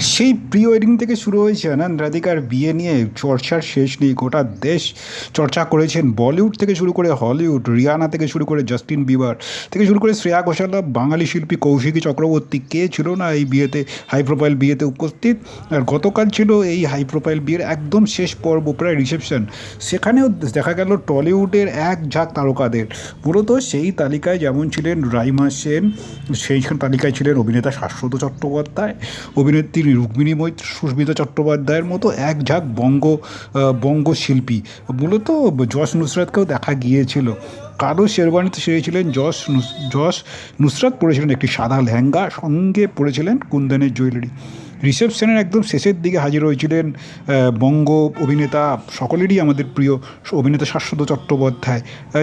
সেই pre wedding থেকে শুরু হয়েছে আনন্দ রাধিকার বিয়ে নিয়ে চর্চার শেষ নেই। গোটা দেশ চর্চা করেছেন। বলিউড থেকে শুরু করে হলিউড, রিয়ানা থেকে শুরু করে জাস্টিন বিবার থেকে শুরু করে শ্রেয়া ঘোষাল, বাঙালি শিল্পী কৌশিকী চক্রবর্তী, কে ছিল না এই বিয়েতে হাই প্রোফাইল বিয়েতে উপস্থিত? আর গতকাল ছিল এই হাই প্রোফাইল বিয়ের একদম শেষ পর্ব, প্রায় রিসেপশন সেখানেও দেখা গেল টলিউডের এক ঝাঁক তারকাদের। মূলত সেই তালিকায় যেমন ছিলেন রাইমা সেন সেই তালিকায় ছিলেন অভিনেতা শাশ্বত চট্টোপাধ্যায়, অভিনেত্রী রুক্মিণী মৈত্র সুস্মিতা চট্টোপাধ্যায়ের মতো এক ঝাঁক বঙ্গ বঙ্গ শিল্পী মূলত যশ নুসরাতকেও দেখা গিয়েছিল। কালো শেরবানিতে সেরেছিলেন যশ যশ নুসরাত পরেছিলেন একটি সাদা লেহেঙ্গা, সঙ্গে পরেছিলেন কুন্দনের জুয়েলারি। রিসেপশনের একদম শেষের দিকে হাজির হয়েছিলেন বঙ্গ অভিনেতা, সকলেরই আমাদের প্রিয় অভিনেতা শাশ্বত চট্টোপাধ্যায়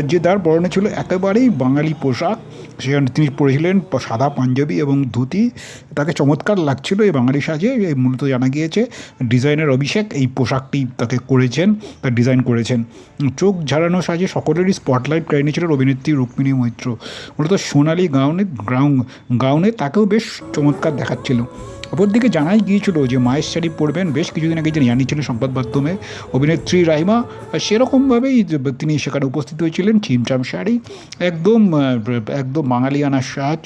যে তার পরনে ছিল একেবারেই বাঙালি পোশাক। সেখানে তিনি পরেছিলেন সাদা পাঞ্জাবি এবং ধুতি। তাকে চমৎকার লাগছিল এই বাঙালি সাজে এই মূলত জানা গিয়েছে ডিজাইনের অভিষেক এই পোশাকটি তাকে করেছেন, তার ডিজাইন করেছেন। চোখ ঝাড়ানো সাজে সকলেরই স্পটলাইট নিয়েছিলেন অভিনেত্রী রুক্মিণী মৈত্র। মূলত সোনালি গাউনে গ্রাউন, গাউনে তাকেও বেশ চমৎকার দেখাচ্ছিল। অপরদিকে জানাই গিয়েছিল যে মায়ের শাড়ি পরবেন বেশ কিছুদিন আগে যিনি জানিয়েছিলেন সংবাদ মাধ্যমে। অভিনেত্রী রাইমা সেরকমভাবেই তিনি সেখানে উপস্থিত হয়েছিলেন চিমচাম শাড়ি, একদম একদম বাঙালিয়ানা সাজ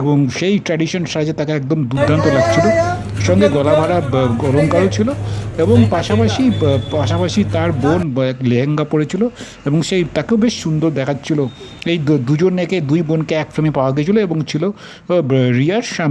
এবং সেই ট্র্যাডিশন সাজে তাকে একদম দুর্দান্ত লাগছিল। সঙ্গে গলা ভাড়া গরমকালও ছিল এবং পাশাপাশি পাশাপাশি তার বোন এক লেহেঙ্গা পরেছিল এবং সেই তাকেও বেশ সুন্দর দেখাচ্ছিল। এই দু- দুজনকে দুই বোনকে এক ফ্রেমে পাওয়া গেছিল এবং ছিল রিয়ার স্বামী।